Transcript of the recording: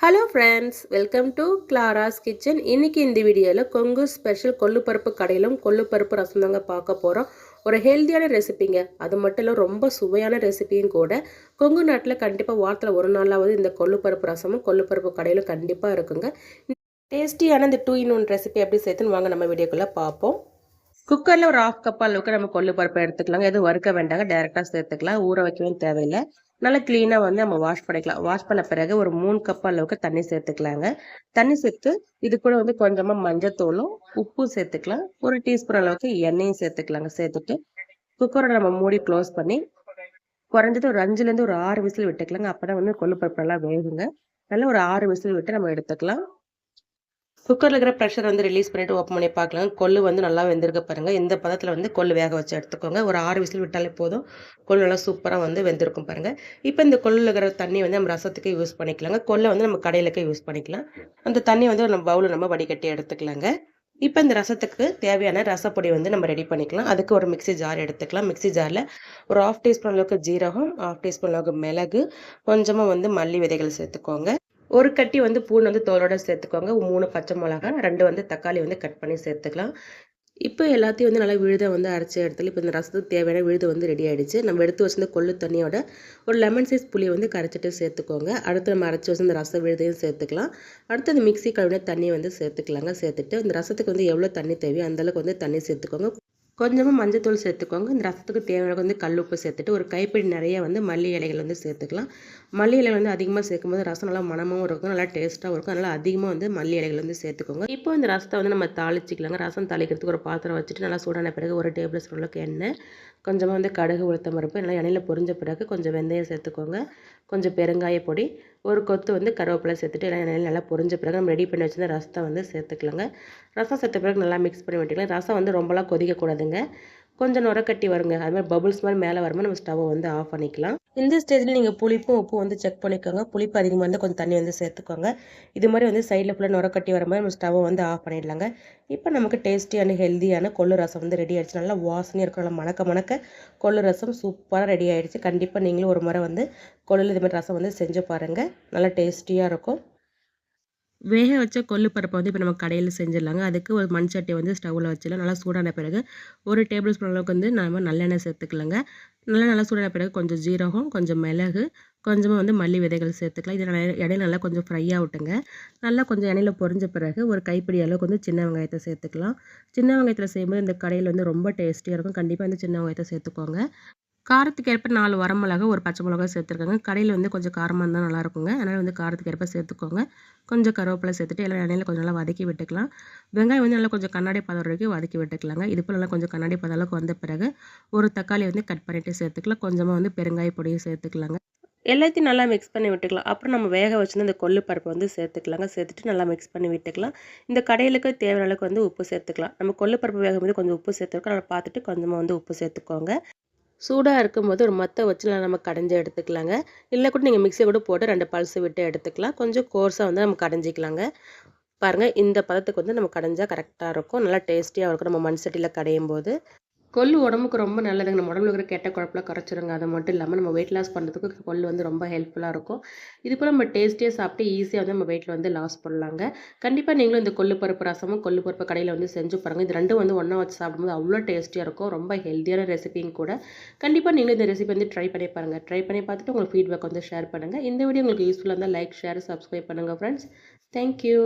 Hello friends welcome to Clara's kitchen இன்னைக்கு இந்த வீடியோவில் கொங்கு ஸ்பெஷல் கொள்ளுப்பருப்பு கடையிலும் கொள்ளுப்பருப்பு ரசம் தாங்க பார்க்க போகிறோம் ஒரு ஹெல்த்தியான ரெசிபிங்க அது மட்டும் இல்லை ரொம்ப சுவையான ரெசிபியும் கூட. கொங்கு நாட்டில் கண்டிப்பாக வாரத்தில் ஒரு நாளாவது இந்த கொள்ளுப்பருப்பு ரசமும் கொள்ளுப்பருப்பு கடையிலும் கண்டிப்பாக இருக்குங்க. டேஸ்டியான இந்த டூ இன் ஒன் ரெசிபி எப்படி சேர்த்துன்னு வாங்க நம்ம வீடியோக்குள்ளே பார்ப்போம். குக்கரில் ஒரு ஆஃப் கப் அளவுக்கு நம்ம கொள்ளுப்பருப்பு எடுத்துக்கலாங்க. எதுவும் வறுக்க வேண்டாங்க டேரெக்டாக சேர்த்துக்கலாம். ஊற வைக்கவும் தேவையில்லை. நல்லா க்ளீனாக வந்து நம்ம வாஷ் பண்ணிக்கலாம். வாஷ் பண்ண பிறகு ஒரு மூணு கப் அளவுக்கு தண்ணி சேர்த்துக்கலாங்க. தண்ணி சேர்த்து இது கூட வந்து கொஞ்சமாக மஞ்சத்தூளும் உப்பும் சேர்த்துக்கலாம். ஒரு டீஸ்பூன் அளவுக்கு எண்ணெயும் சேர்த்துக்கலாங்க. சேர்த்துட்டு குக்கரை நம்ம மூடி க்ளோஸ் பண்ணி குறைஞ்சது ஒரு அஞ்சுலேருந்து ஒரு ஆறு விசில் விட்டுக்கலாங்க. அப்போ தான் வந்து கொள்ளு பருப்பு நல்லா வேகுங்க. நல்லா ஒரு ஆறு விசில் விட்டு நம்ம எடுத்துக்கலாம். குக்கரில் இருக்கிற ப்ரெஷர் வந்து ரிலீஸ் பண்ணிவிட்டு ஓப்பன் பண்ணி பார்க்கலாம். கொள்ளு வந்து நல்லா வெந்திருக்க பாருங்கள் இந்த பதத்தில் வந்து கொள்ளு வேக வச்சு எடுத்துக்கோங்க. ஒரு ஆறு விசில் விட்டாலே போதும். கொள்ளு நல்லா சூப்பராக வந்து வெந்திருக்கும் பாருங்கள் இப்போ இந்த கொள்ளில் இருக்கிற தண்ணி வந்து நம்ம ரசத்துக்கு யூஸ் பண்ணிக்கலாங்க. கொள்ளை வந்து நம்ம கடையிலுக்கு யூஸ் பண்ணிக்கலாம். அந்த தண்ணி வந்து நம்ம பவுலில் நம்ம வடிகட்டி எடுத்துக்கலாங்க. இப்போ இந்த ரசத்துக்கு தேவையான ரசப்பொடி வந்து நம்ம ரெடி பண்ணிக்கலாம். அதுக்கு ஒரு மிக்சி ஜார் எடுத்துக்கலாம். மிக்சி ஜாரில் ஒரு ஆஃப் டீஸ்பூன் அளவுக்கு ஜீரகம் ஆஃப் டீஸ்பூன் அளவுக்கு மிளகு கொஞ்சமாக வந்து மல்லி விதைகள் சேர்த்துக்கோங்க. ஒரு கட்டி வந்து பூண்டு வந்து தோலோட சேர்த்துக்கோங்க. மூணு பச்சை மிளகா ரெண்டு வந்து தக்காளி வந்து கட் பண்ணி சேர்த்துக்கலாம். இப்போ எல்லாத்தையும் வந்து நல்லா விழுத வந்து அரைச்சி எடுத்துல இப்போ இந்த ரசத்துக்கு தேவையான விழுது வந்து ரெடி ஆகிடுச்சு நம்ம எடுத்து வச்சிருந்த கொள்ளு தண்ணியோட ஒரு லெமன் சைஸ் புளியை வந்து கரைச்சிட்டு சேர்த்துக்கோங்க. அடுத்து நம்ம அரைச்சி வச்சிருந்த ரச விழுதையும் சேர்த்துக்கலாம். அடுத்து அந்த மிக்சி கழுவின தண்ணியை வந்து சேர்த்துக்கலாங்க. சேர்த்துட்டு இந்த ரசத்துக்கு வந்து எவ்வளோ தண்ணி தேவையோ அந்தளவுக்கு வந்து தண்ணி சேர்த்துக்கோங்க. கொஞ்சமாக மஞ்சத்தூள் சேர்த்துக்கோங்க. இந்த ரசத்துக்கு தேவையான வந்து கல் உப்பு சேர்த்துட்டு ஒரு கைப்பிடி நிறைய வந்து மல்லி இலைகள் வந்து சேர்த்துக்கலாம். மல்லி இலைகள் வந்து அதிகமாக சேர்க்கும்போது ரசம் நல்லா மனமும் இருக்கும் நல்லா டேஸ்ட்டாகவும் இருக்கும். நல்லா அதிகமாக வந்து மல்லி இலைகள் வந்து சேர்த்துக்கோங்க. இப்போ இந்த ரசத்தை வந்து நம்ம தாளிச்சிக்கலாங்க. ரசம் தாளிக்கிறதுக்கு ஒரு பாத்திரம் வச்சுட்டு நல்லா சூடான பிறகு ஒரு டேபிள் ஸ்பூன் அளவுக்கு எண்ணெய் கொஞ்சமாக வந்து கடுகு உளுத்தம் பருப்பு நல்லா எண்ணெயில் பொரிஞ்ச பிறகு கொஞ்சம் வெந்தயம் சேர்த்துக்கோங்க. கொஞ்சம் பெருங்காய பொடி ஒரு கொத்து வந்து கருவேப்பிலை சேர்த்துட்டு எல்லாம் நல்லா பொரிஞ்ச பிறகு நம்ம ரெடி பண்ணி வச்சுருந்த ரசத்தை வந்து சேர்த்துக்கலாங்க. ரசம் சேர்த்த பிறகு நல்லா மிக்ஸ் பண்ணி விட்டுக்கலாம் ரசம் வந்து ரொம்பலாம் கொதிக்கக்கூடாதுங்க. கொஞ்சம் நுரக்கட்டி வருங்க. அது மாதிரி பபுள்ஸ் மாதிரி மேலே வரும்போது நம்ம ஸ்டவ்வை வந்து ஆஃப் பண்ணிக்கலாம். இந்த ஸ்டேஜில் நீங்கள் புளிப்பும் உப்பும் வந்து செக் பண்ணிக்கோங்க. புளிப்பு அதிகமாக இருந்தால் கொஞ்சம் தண்ணி வந்து சேர்த்துக்கோங்க. இது மாதிரி வந்து சைடில் ஃபுல்லாக நுரக்கட்டி வர மாதிரி நம்ம ஸ்டவ்வை வந்து ஆஃப் பண்ணிடலாங்க. இப்போ நமக்கு டேஸ்டியான ஹெல்த்தியான கொள்ளு ரசம் வந்து ரெடி ஆகிடுச்சு நல்லா வாசனையாக இருக்கும். நல்லா மணக்க மணக்க கொள்ளு ரசம் சூப்பராக ரெடி ஆகிடுச்சு கண்டிப்பாக நீங்களும் ஒரு முறை வந்து கொள்ளு இது மாதிரி ரசம் வந்து செஞ்சு பாருங்கள் நல்லா டேஸ்டியாக இருக்கும். வேக வச்ச கொள்ளு பருப்பை வந்து இப்போ நம்ம கடையில் செஞ்சிடலாங்க. அதுக்கு ஒரு மண் சட்டியை வந்து ஸ்டவ்வில் வச்சிடலாம். நல்லா சூடான பிறகு ஒரு டேபிள் ஸ்பூன் அளவுக்கு வந்து நம்ம நல்லெண்ணெய் சேர்த்துக்கலாங்க. நல்லா நல்லா சூடான பிறகு கொஞ்சம் ஜீரகம் கொஞ்சம் மிளகு கொஞ்சமாக வந்து மல்லி விதைகள் சேர்த்துக்கலாம். இதை நல்லா இடையில நல்லா கொஞ்சம் ஃப்ரை ஆகட்டுங்க நல்லா கொஞ்சம் எண்ணெயில் பொரிஞ்ச பிறகு ஒரு கைப்பிடி அளவுக்கு வந்து சின்ன வெங்காயத்தை சேர்த்துக்கலாம். சின்ன வெங்காயத்தில் செய்யும்போது இந்த கடையில் வந்து ரொம்ப டேஸ்டியாக இருக்கும். கண்டிப்பாக வந்து சின்ன வெங்காயத்தை சேர்த்துக்கோங்க. காரத்துக்கு ஏற்ப நாலு வரமிளகா ஒரு பச்சை மிளகா சேர்த்துருக்காங்க. கடையில் வந்து கொஞ்சம் காரமாக இருந்தால் நல்லாயிருக்குங்க. அதனால் வந்து காரத்துக்கு ஏற்ப சேர்த்துக்கோங்க. கொஞ்சம் கருவேப்பிலை சேர்த்துட்டு எல்லாம் எண்ணெயில் கொஞ்சம் நல்லா வதக்கி விட்டுக்கலாம். வெங்காயம் வந்து நல்லா கொஞ்சம் கண்ணாடி பதம் வரைக்கும் வதக்கி விட்டுக்கலாங்க. இது போல் நல்லா கொஞ்சம் கண்ணாடி பதம் அளவுக்கு வந்த பிறகு ஒரு தக்காளி வந்து கட் பண்ணிவிட்டு சேர்த்துக்கலாம். கொஞ்சமாக வந்து பெருங்காய பொடியும் சேர்த்துக்கலாங்க. எல்லாத்தையும் நல்லா மிக்ஸ் பண்ணி விட்டுக்கலாம். அப்புறம் நம்ம வேக வச்சுருந்து இந்த கொள்ளு பருப்பை வந்து சேர்த்துக்கலாங்க. சேர்த்துட்டு நல்லா மிக்ஸ் பண்ணி விட்டுக்கலாம். இந்த கடையிலுக்கு தேவையான அளவுக்கு வந்து உப்பு சேர்த்துக்கலாம். நம்ம கொள்ளு பருப்பு வேகும்போது கொஞ்சம் உப்பு சேர்த்துருக்கோம். நல்லா பார்த்துட்டு கொஞ்சமாக வந்து உப்பு சேர்த்துக்கோங்க. சூடாக இருக்கும்போது ஒரு மற்ற வச்சு நம்ம கடைஞ்சி எடுத்துக்கலாங்க. இல்லை கூட நீங்கள் மிக்சியை கூட போட்டு ரெண்டு பல்ஸ் விட்டு எடுத்துக்கலாம். கொஞ்சம் கோர்ஸாக வந்து நம்ம கடைஞ்சிக்கலாங்க. பாருங்கள் இந்த பதத்துக்கு வந்து நம்ம கடைஞ்சால் கரெக்டாக இருக்கும். நல்லா டேஸ்டியாக இருக்கும். நம்ம மண் சட்டியில் கடையும் போது கொள்ளு உடம்புக்கு ரொம்ப நல்லதுங்க. நம்ம உடம்புல இருக்கிற கெட்ட குழப்பெல்லாம் குறைச்சிருங்க. அது மட்டும் இல்லாமல் நம்ம வெயிட் லாஸ் பண்ணுறதுக்கு கொள்ளு வந்து ரொம்ப ஹெல்ப்ஃபுல்லாக இருக்கும். இது போல் நம்ம டேஸ்டியாக சாப்பிட்டு ஈஸியாக வந்து நம்ம வெயிட்டில் வந்து லாஸ் பண்ணலாங்க. கண்டிப்பாக நீங்களும் இந்த கொள்ளு பருப்பு ரசமும் கொள்ளு பருப்பு கடையில் வந்து செஞ்சு பாருங்கள் இது ரெண்டும் வந்து ஒன்றா வச்சு சாப்பிடும்போது அவ்வளோ டேஸ்டியாக இருக்கும். ரொம்ப ஹெல்த்தியான ரெசிபியும் கூட. கண்டிப்பாக நீங்களும் இந்த ரெசிபி வந்து ட்ரை பண்ணி பாருங்கள் ட்ரை பண்ணி பார்த்துட்டு உங்களுக்கு ஃபீட்பேக் வந்து ஷேர் பண்ணுங்கள் இந்த வீடியோ உங்களுக்கு யூஸ்ஃபுல்லாக இருந்தால் லைக் ஷேர் சப்ஸ்கிரைப் பண்ணுங்கள் ஃப்ரெண்ட்ஸ் தேங்க்யூ